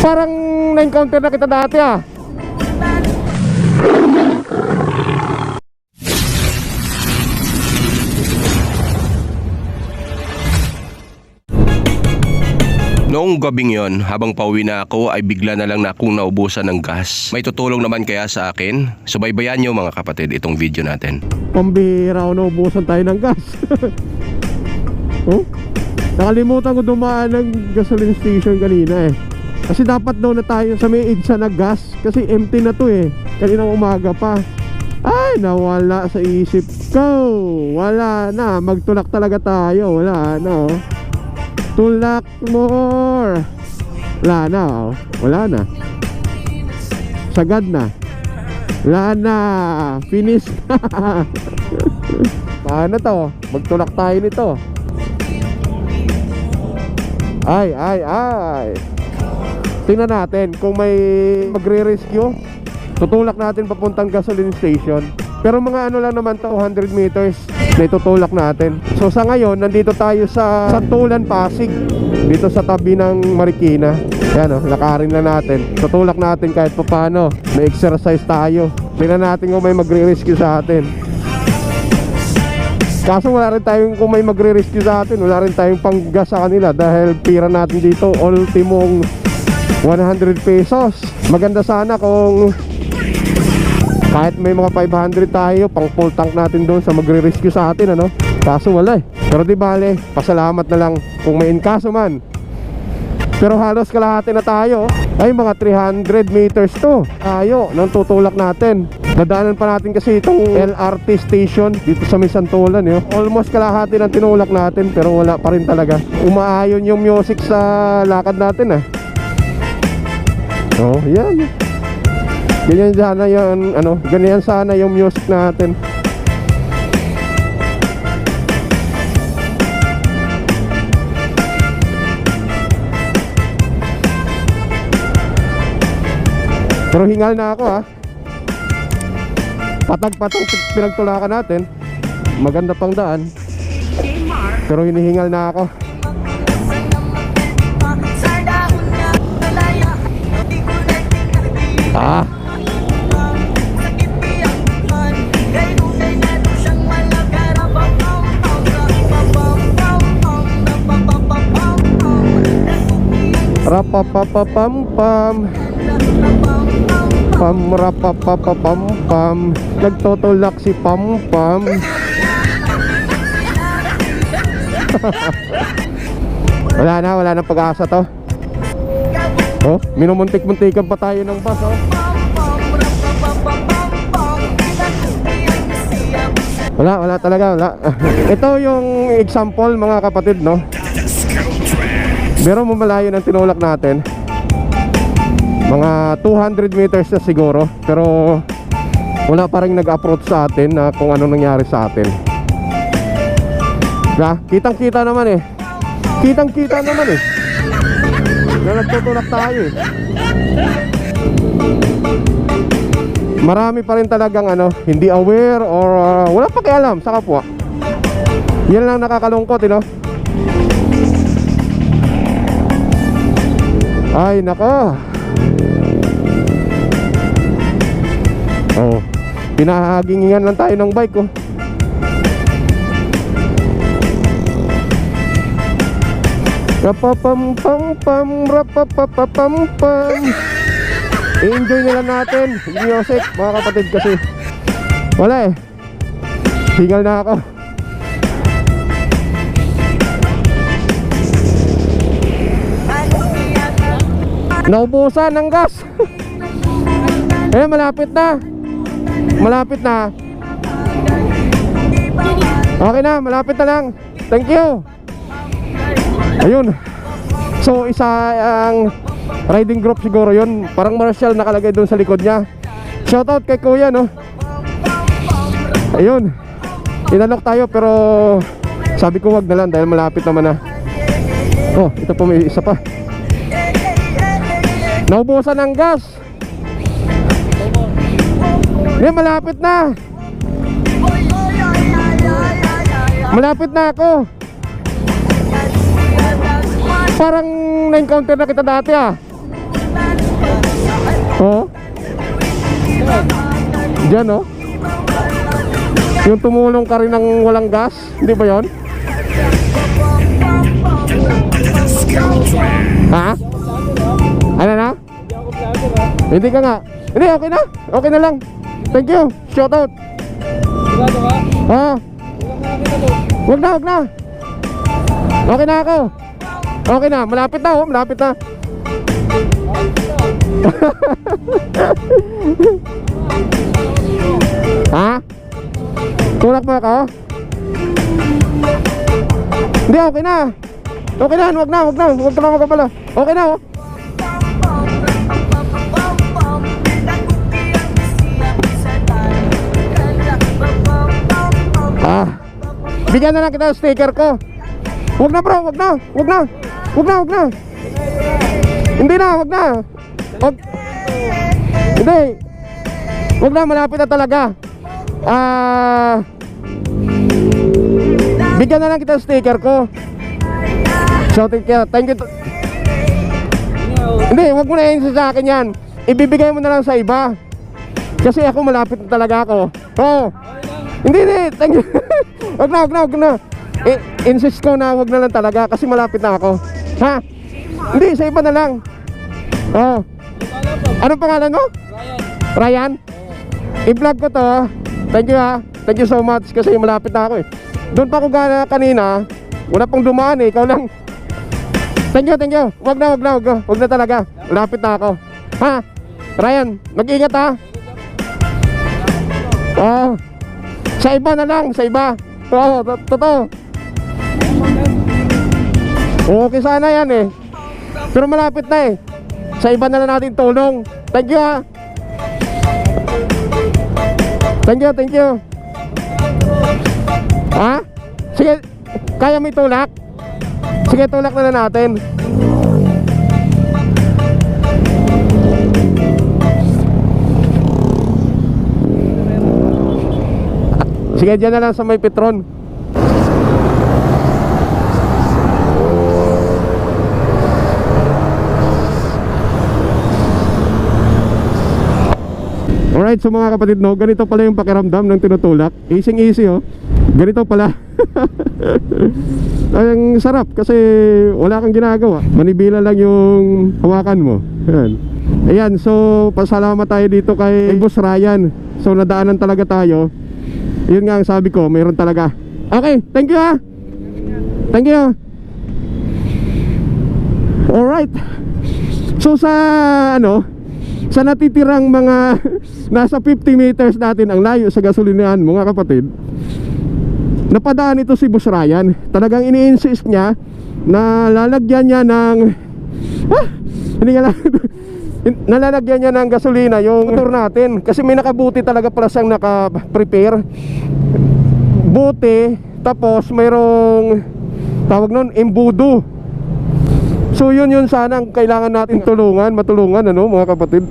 Parang na-encounter na kita dati ah. Noong gabing yon, habang pauwi na ako ay bigla na lang na akong naubusan ng gas. May tutulong naman kaya sa akin? Subaybayan nyo mga kapatid itong video natin. Pambihira ako naubusan tayo ng gas. oh? Nakalimutan ko dumaan ng gasoline station kanina eh. Kasi dapat daw na tayo sa may EDSA na gas kasi empty na to eh. Kaninang umaga pa. Ay, nawala sa isip ko. Wala na. Magtulak talaga tayo. Wala na oh. Tulak more. Wala na oh. Wala na. Sagad na. Wala na. Finish. Paano to? Magtulak tayo nito. Ay, ay, ay. Tingnan natin kung may magre-rescue. Tutulak natin papuntang gasoline station. Pero mga ano lang naman to, 100 meters na itutulak natin. So sa ngayon, nandito tayo sa Santulan, Pasig. Dito sa tabi ng Marikina. Yan o, lakarin na natin. Tutulak natin kahit papano. May exercise tayo. Tingnan natin kung may magre-rescue sa atin. Kaso wala rin tayong kung may magre-rescue sa atin, wala rin tayong panggas sa kanila dahil pira natin dito ultimong 100 pesos. Maganda sana kung kahit may mga 500 tayo, pang full tank natin doon sa magre-rescue sa atin, ano? Kaso wala eh. Pero di bale, pasalamat na lang kung may inkaso man. Pero halos kalahati na tayo. Ay, mga 300 meters to. Tayo, nang tutulak natin. Dadaanan pa natin kasi itong LRT station dito sa Misantolan. Eh. Almost kalahati ng tinulak natin pero wala pa rin talaga. Umaayon yung music sa lakad natin ah. Oh, yan. Ganyan sana yung ano, ganyan sana yung music natin. Pero hingal na ako ha. Patag-patag pinagtulakan natin. Maganda pang daan. Pero hinihingal na ako. Ah, rapapapapam pam. Pam rapapapapam pam. Nagtotulak si pam pam. wala na, wala na pag-asa to. Oh, minumuntik-muntikan pa tayo ng bus, oh. Wala, wala talaga, wala. Ito yung example mga kapatid, no? Pero mamalayo ng tinulak natin. Mga 200 meters na siguro, pero wala pa rin nag-approach sa atin na kung ano nangyari sa atin. Na, kitang-kita naman eh. Kitang-kita naman eh. Na nagtutulak tayo eh. Marami pa rin talagang ano, hindi aware or uh, wala pa alam sa kapwa. Yan lang nakakalungkot, eh, no? Ay, nako. Oh, pinahagingan lang tayo ng bike, oh. Rapapam pam pam rapapapam pam Enjoy nila natin Music mga kapatid kasi. Wala eh. Singal na ako. Naubusan ng gas. Eh malapit na. Malapit na. Okay na malapit na lang. Thank you Ayun. So isa ang riding group siguro 'yon. Parang Marshall nakalagay doon sa likod niya. Shoutout kay Kuya no. Ayun. Inalok tayo pero sabi ko wag na lang dahil malapit naman na. Oh, ito pa may isa pa. Naubusan ng gas. Eh, malapit na. Malapit na ako. Parang na-encounter na kita dati ah. Oo. Diyan oh. Yung tumulong ka rin ng walang gas, hindi ba yon? Ha? Ano na? Hindi ka nga. Hindi, okay na. Okay na lang. Thank you. Shout out. Ha? Wag na, wag na. Okay na ako. Okay na, malapit na oh, malapit na. ha? Tulak mo ako? Hindi, okay na. Okay na, wag na, wag na. Wag ka na magkabala. Okay na oh. Ah. Bigyan na lang kita ng sticker ko. Wag na bro, wag na. Wag na. Wag na, wag na. Hindi na, wag na. Wag. Hindi. Wag na, malapit na talaga. Ah. Bigyan na lang kita sticker ko. So, thank. Thank you. Hindi, wag mo na yun sa akin yan. Ibibigay mo na lang sa iba. Kasi ako malapit na talaga ako. Oo. Hindi, hindi. Thank you. wag na, wag na, wag na. I- insist ko na wag na lang talaga kasi malapit na ako. Ha? Hindi, sa iba na lang. Oo. Anong pangalan mo? Ryan. I-vlog ko to. Thank you ha. Thank you so much kasi malapit na ako eh. Doon pa ako gana kanina. Wala pang dumaan eh. Ikaw lang. Thank you, thank you. Wag na, wag na, wag na. Wag na talaga. Malapit na ako. Ha? Ryan, mag-ingat ha. Oo. Sa iba na lang, sa iba. Oo, to- totoo. Okay sana yan eh. Pero malapit na eh. Sa iba na lang natin tulong. Thank you ha. Thank you, thank you. Ha? Sige, kaya may tulak? Sige, tulak na lang natin. Sige, dyan na lang sa may Petron. Alright, so mga kapatid no, ganito pala yung pakiramdam ng tinutulak. Easy easy oh. Ganito pala. Ang sarap kasi wala kang ginagawa. Manibila lang yung hawakan mo. Ayan. Ayan, so pasalamat tayo dito kay Boss Ryan. So nadaanan talaga tayo. Yun nga ang sabi ko, mayroon talaga. Okay, thank you ah. Thank you. Alright. So sa ano, sa natitirang mga nasa 50 meters natin ang layo sa gasolinahan mga kapatid napadaan ito si Boss Ryan. Talagang ini-insist niya na lalagyan niya ng ah, hindi nga lang nalalagyan niya ng gasolina yung motor natin. Kasi may nakabuti talaga pala siyang naka-prepare. Buti tapos mayroong tawag nun embudo So yun yun sana ang kailangan natin tulungan, matulungan ano mga kapatid.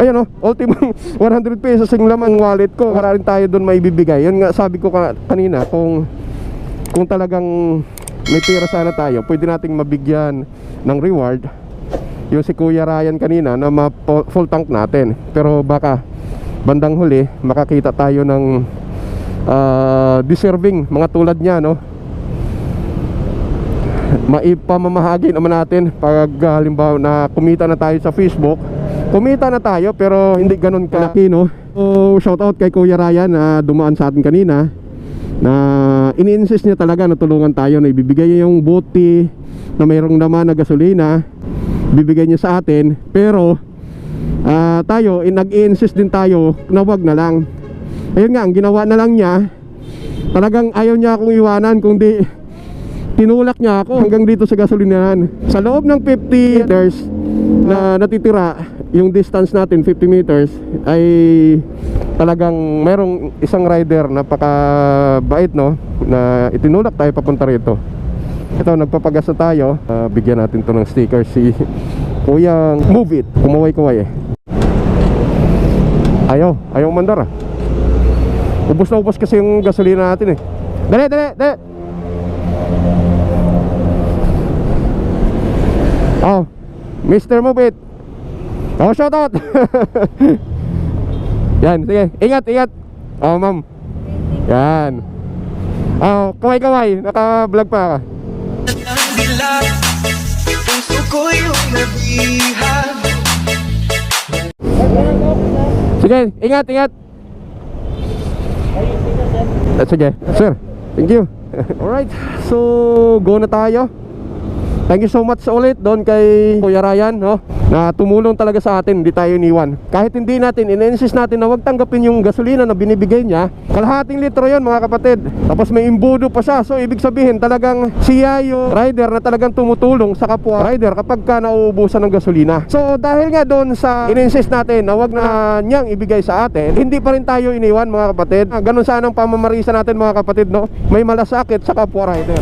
Ayan oh, ultimong 100 pesos yung laman wallet ko. Para rin tayo doon maibibigay. Yun nga sabi ko ka, kanina kung kung talagang may pera sana tayo, pwede nating mabigyan ng reward. Yung si Kuya Ryan kanina na ma full tank natin. Pero baka bandang huli makakita tayo ng ah, deserving mga tulad niya no maipamamahagi naman natin pag halimbawa na kumita na tayo sa Facebook. Kumita na tayo pero hindi ganun kalaki no? So shout out kay Kuya Ryan na dumaan sa atin kanina na ini-insist niya talaga na tulungan tayo na ibibigay niya yung bote na mayroong naman na gasolina bibigay niya sa atin. Pero ah, tayo eh, nag-i-insist din tayo na wag na lang. Ayun nga ang ginawa na lang niya talagang ayaw niya akong iwanan kundi tinulak niya ako hanggang dito sa gasolinahan. Sa loob ng 50 meters na natitira, yung distance natin 50 meters ay talagang merong isang rider napakabait no na itinulak tayo papunta rito. Ito nagpapagas na tayo. Ah, bigyan natin to ng sticker si Kuya Move It. Kumaway-kuway eh. Ayaw, ayaw mandar ah. Ubus na ubus kasi yung gasolina natin eh. Dali, dali, dali. Oh, Mr. Mubit. Oh, shout out. Yan, sige. Ingat, ingat. Oh, ma'am. Yan. Oh, kaway-kaway. Naka-vlog pa ka. Ang dilat Puso ko yung nabihag Sige, ingat, ingat. Sige, sir. Thank you. Alright, so go na tayo. Thank you so much ulit doon kay Kuya Ryan, no? Na tumulong talaga sa atin, hindi tayo iniwan. Kahit hindi natin, in-insist natin na wag tanggapin yung gasolina na binibigay niya. Kalahating litro yon mga kapatid. Tapos may imbudo pa siya. So ibig sabihin talagang siya yung rider na talagang tumutulong sa kapwa rider kapag ka nauubusan ng gasolina. So dahil nga doon sa in-insist natin na wag na niyang ibigay sa atin, hindi pa rin tayo iniwan mga kapatid. Ah, Ganun sana ang pamamarisa natin mga kapatid, no? May malasakit sa kapwa rider.